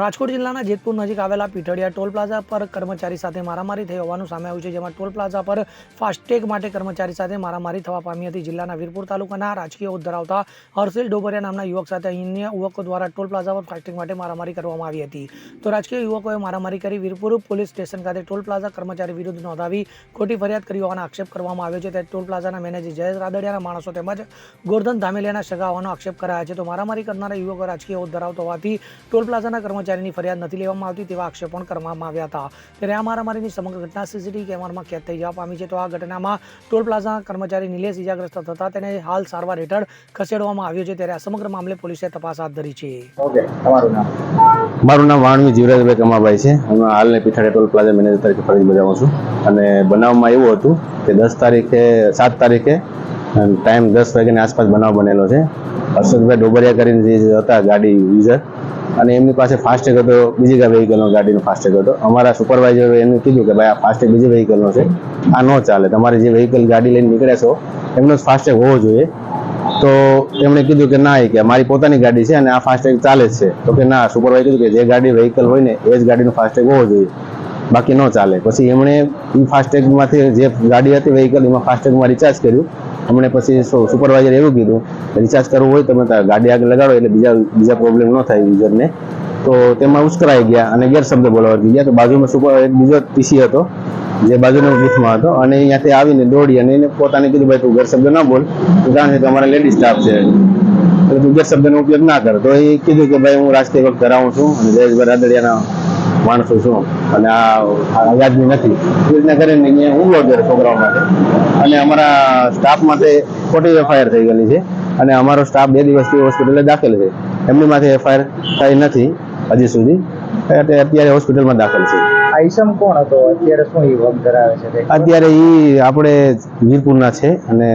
રાજકોટ જિલ્લાના જેતપુર નજીક આવેલા પીઠડિયા ટોલ પ્લાઝા પર કર્મચારી સાથે મારામારી થઈ હોવાનું સામે આવ્યું છે, જેમાં ટોલ પ્લાઝા પર ફાસ્ટેગ માટે કર્મચારી સાથે મારામારી થવા પામી હતી. જિલ્લાના વીરપુર તાલુકાના રાજકીય હોદ્દ ધરાવતા હર્ષિલ ડોબરિયા નામના યુવક સાથે અન્ય યુવકો દ્વારા ટોલ પ્લાઝા પર ફાસ્ટેગ માટે મારામારી કરવામાં આવી હતી. તો રાજકીય યુવકોએ મારામારી કરી વીરપુર પોલીસ સ્ટેશન ખાતે ટોલ પ્લાઝા કર્મચારી વિરુદ્ધ નોંધાવી ખોટી ફરિયાદ કરી હોવાનો આક્ષેપ કરવામાં આવ્યો છે. ત્યારે ટોલ પ્લાઝાના મેનેજર જયેશ રાદડિયાના માણસો તેમજ ગોરધન ધામેલિયાના સગા આક્ષેપ કરાયા છે. તો મારામારી કરનારા યુવકો રાજકીય હોદ્દ ધરાવતો હોવાથી ટોલ પ્લાઝાના કર્મચારીની ફરિયાદ નથી લેવામાં આવતી તેવા આક્ષેપ પણ કરવામાં આવ્યા હતા. ત્યારે આ મારામારીની સમગ્ર ઘટના સીસીટીવી કેમેરામાં કેદ થઈ જવા પામી છે. તો આ ઘટનામાં ટોલ પ્લાઝાના કર્મચારી નિલેશ ઇજાગ્રસ્ત થતા તેને હાલ સારવાર હેઠળ ખસેડવામાં આવ્યો છે. ત્યારે આ સમગ્ર મામલે પોલીસે તપાસ હાથ ધરી છે. ઓકે તમારું નામ? મારું નામ વાણવી જીવરાજભાઈ કમાભાઈ છે. હું હાલને પીઠાડે ટોલ પ્લાઝા મેનેજર તરીકે ફરજ બજાવું છું. અને બનાવમાં એવું હતું કે દસ તારીખે સાત તારીખે ટાઈમ દસ વાગ્યાની આસપાસ બનાવ બનેલો છે. હર્ષદભાઈ ડોબરિયા કરીને જે હતા ગાડી યુઝર અને એમની પાસે ફાસ્ટેગ હતો, બીજી વ્હીકલનો ગાડીનો ફાસ્ટેગ હતો. અમારા સુપરવાઇઝરે એમને કીધું કે ભાઈ આ ફાસ્ટેગ બીજી વ્હીકલનો છે. આ ન ચાલે. તમારે જે વ્હીકલ ગાડી લઈને નીકળ્યા છો, એમનો જ ફાસ્ટેગ હોવો જોઈએ. તો એમણે કીધું કે ના, એ કે મારી પોતાની ગાડી છે અને આ ફાસ્ટેગ ચાલે જ છે. તો કે ના સુપરવાઇઝર કીધું કે જે ગાડી વ્હીકલ હોય ને, એ જ ગાડીનો ફાસ્ટેગ હોવો જોઈએ. બાકી ન ચાલે. પછી એમણે એ ફાસ્ટેગમાંથી જે ગાડી હતી વ્હીકલ એમાં ફાસ્ટેગમાં રિચાર્જ કર્યું. એમણે પછી સુપરવાઇઝર એવું કીધું રિચાર્જ કરવું હોય તમે ગાડી આગળ લગાડો એટલે બીજા બીજા પ્રોબ્લેમ ન થાય યુઝરને તો તેમાં ઉશ્કરાઈ ગયા અને ગેરશબ્દ બોલાવા ગયા. તો બાજુમાં સુપર એક બીજો પીસી હતો, જે બાજુના બૂથમાં હતો. અને અહીંયાથી આવીને દોડી અને એને પોતાને કીધું, ભાઈ, તું ગેરશબ્દ ના બોલ. તું જાણે છે કે અમારા લેડીઝ સ્ટાફ છે. એટલે તું ગેરશબ્દનો ઉપયોગ ના કર. તો એ કીધું કે, ભાઈ, હું રાજકીય વખત ધરાવું છું અને જયેશભાઈ રાદડિયાના માણસો છું. અને આ આ વ્યાજબી નથી. એ રીતના કરીને અહીંયા હુમલો છોકરાઓ માટે. અને અમારા સ્ટાફ માટે ખોટી એફઆઈઆર થઈ ગયેલી છે. અને અમારો સ્ટાફ બે દિવસથી હોસ્પિટલે દાખલ છે. એમની માથે એફઆઈઆર થઈ નથી હજી સુધી. એટલે અત્યારે હોસ્પિટલમાં દાખલ છે. આઈસમ કોણ હતો? અત્યારે શું એ વર્ક ધરાવે છે? અત્યારે ઈ આપણે વીરપુરના છે અને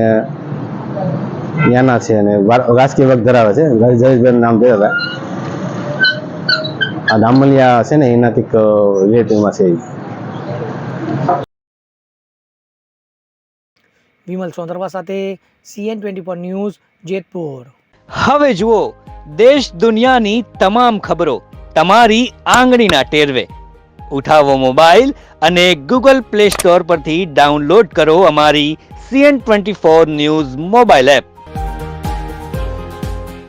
ત્યાંના છે અને રાજકીય વર્ક ધરાવે છે. જયેશભાઈ નામ છે હતા. આ ધામલિયા છે ને એનાથી રિલેટિવમાં છે ઈ. વિમલ સોંદરવા સાથે CN twenty four news Jetpur. હવે જુઓ, દેશ દુનિયાની તમામ ખબરો તમારી આંગળીના ટેરવે. ઉઠાવો મોબાઈલ અને ગૂગલ પ્લે સ્ટોર પરથી ડાઉનલોડ કરો અમારી CN twenty four news mobile app.